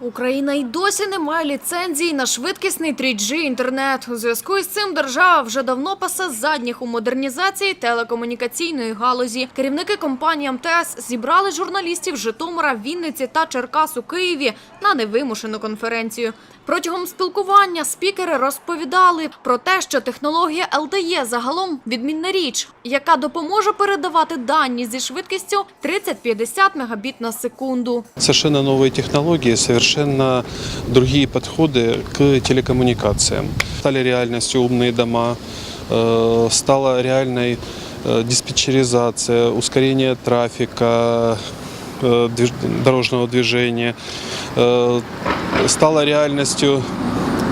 Україна й досі не має ліцензії на швидкісний 3G інтернет. У зв'язку із цим держава вже давно пасе задніх у модернізації телекомунікаційної галузі. Керівники компанії МТС зібрали журналістів Житомира, Вінниці та Черкас у Києві на невимушену конференцію. Протягом спілкування спікери розповідали про те, що технологія LTE загалом відмінна річ, яка допоможе передавати дані зі швидкістю 30-50 мегабіт на секунду. Совершенно новые технологии, совершенно другие подходы к телекоммуникациям. Стали реальностью умные дома, э, стала реальной э, диспетчеризация, ускорение трафика, э, движ- дорожного движения. Э, Стала реальностью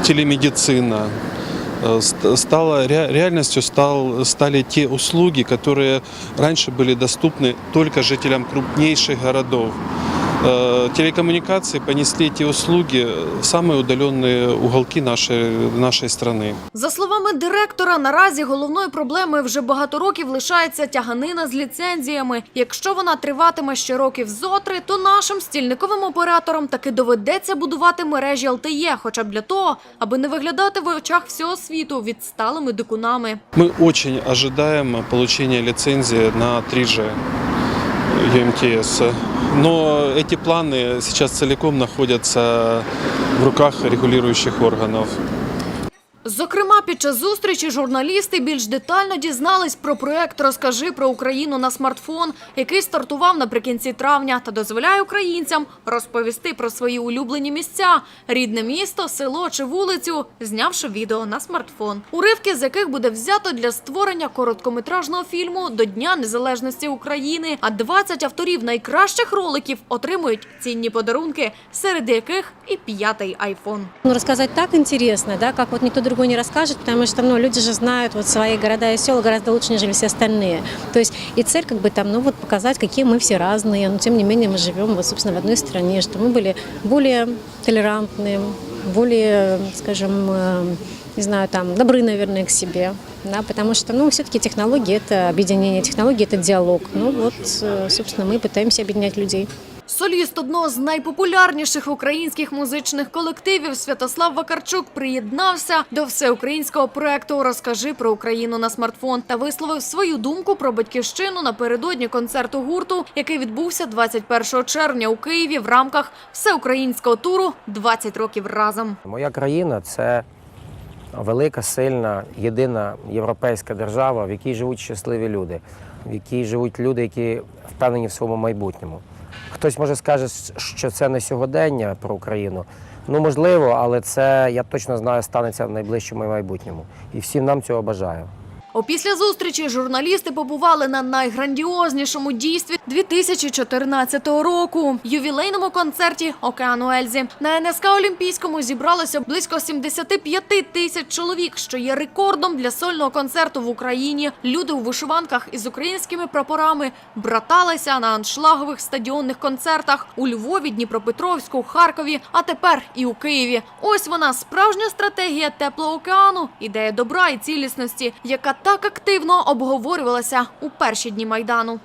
телемедицина. Э, ст- Стала ре- реальностью стал, стали те услуги, которые раньше были доступны только жителям крупнейших городов. Э, Телекоммуникации понесли эти услуги в самые удаленные уголки нашей, нашей страны. За словами директора, наразі головною проблемою вже багато років лишається тяганина з ліцензіями. Якщо вона триватиме ще років зо три, то нашим стільниковим операторам таки доведеться будувати мережі LTE, хоча б для того, аби не виглядати в очах всього світу відсталими дикунами. Мы очень ожидаем получения лицензии на 3G ЮМТС. Но эти планы сейчас целиком находятся в руках регулирующих органов. Зокрема, під час зустрічі журналісти більш детально дізнались про проект Розкажи про Україну на смартфон, який стартував наприкінці травня та дозволяє українцям розповісти про свої улюблені місця, рідне місто, село чи вулицю, знявши відео на смартфон. Уривки з яких буде взято для створення короткометражного фільму до Дня Незалежності України. А 20 авторів найкращих роликів отримують цінні подарунки, серед яких і п'ятий айфон. Ну, рассказать так интересно, да, как вот никто другой не расскажет, потому что, ну, люди же знают вот свои города и села гораздо лучше, нежели все остальные. То есть и цель как бы там, ну, вот показать, какие мы все разные, но тем не менее мы живем вот, собственно, в одной стране, что мы были более толерантны, более, скажем, э, не знаю, там, добры, наверное, к себе, да, потому что, ну, все-таки технологии – это объединение, технологии – это диалог. Ну, вот, э, собственно, мы пытаемся объединять людей. Соліст одного з найпопулярніших українських музичних колективів Святослав Вакарчук приєднався до всеукраїнського проекту Розкажи про Україну на смартфон та висловив свою думку про батьківщину напередодні концерту гурту, який відбувся 21 червня у Києві в рамках всеукраїнського туру «20 років разом. Моя країна це велика, сильна, єдина європейська держава, в якій живуть щасливі люди, в якій живуть люди, які впевнені в своєму майбутньому. Хтось може скаже, що це не сьогодення про Україну. Ну можливо, але це я точно знаю, станеться в найближчому майбутньому. І всім нам цього бажаю. Опісля зустрічі журналісти побували на найграндіознішому дійстві 2014 року – ювілейному концерті Океану Ельзі. На НСК Олімпійському зібралося близько 75 тисяч чоловік, що є рекордом для сольного концерту в Україні. Люди у вишиванках із українськими прапорами браталися на аншлагових стадіонних концертах у Львові, Дніпропетровську, Харкові, а тепер і у Києві. Ось вона справжня стратегія теплого океану, ідея добра і цілісності, яка так активно обговорювалася у перші дні майдану.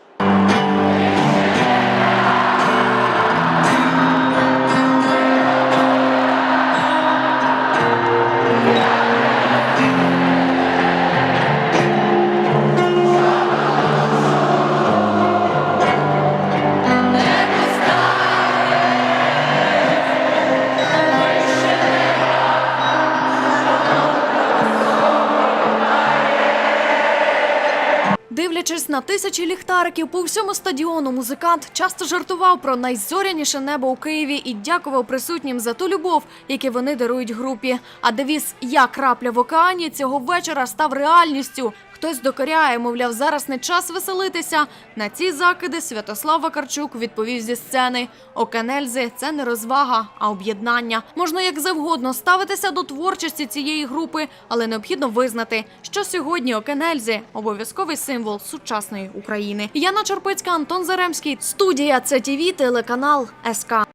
Дивлячись на тисячі ліхтариків по всьому стадіону, музикант часто жартував про найзоряніше небо у Києві і дякував присутнім за ту любов, яку вони дарують групі. А девіз «Я крапля в океані» цього вечора став реальністю. Хтось докоряє, мовляв, зараз не час веселитися. На ці закиди Святослав Вакарчук відповів зі сцени: Окенельзи це не розвага, а об'єднання. Можна як завгодно ставитися до творчості цієї групи, але необхідно визнати, що сьогодні Окенельзи обов'язковий символ сучасної України. Яна Чорпицька, Антон Заремський, студія ЦТВ, телеканал СК.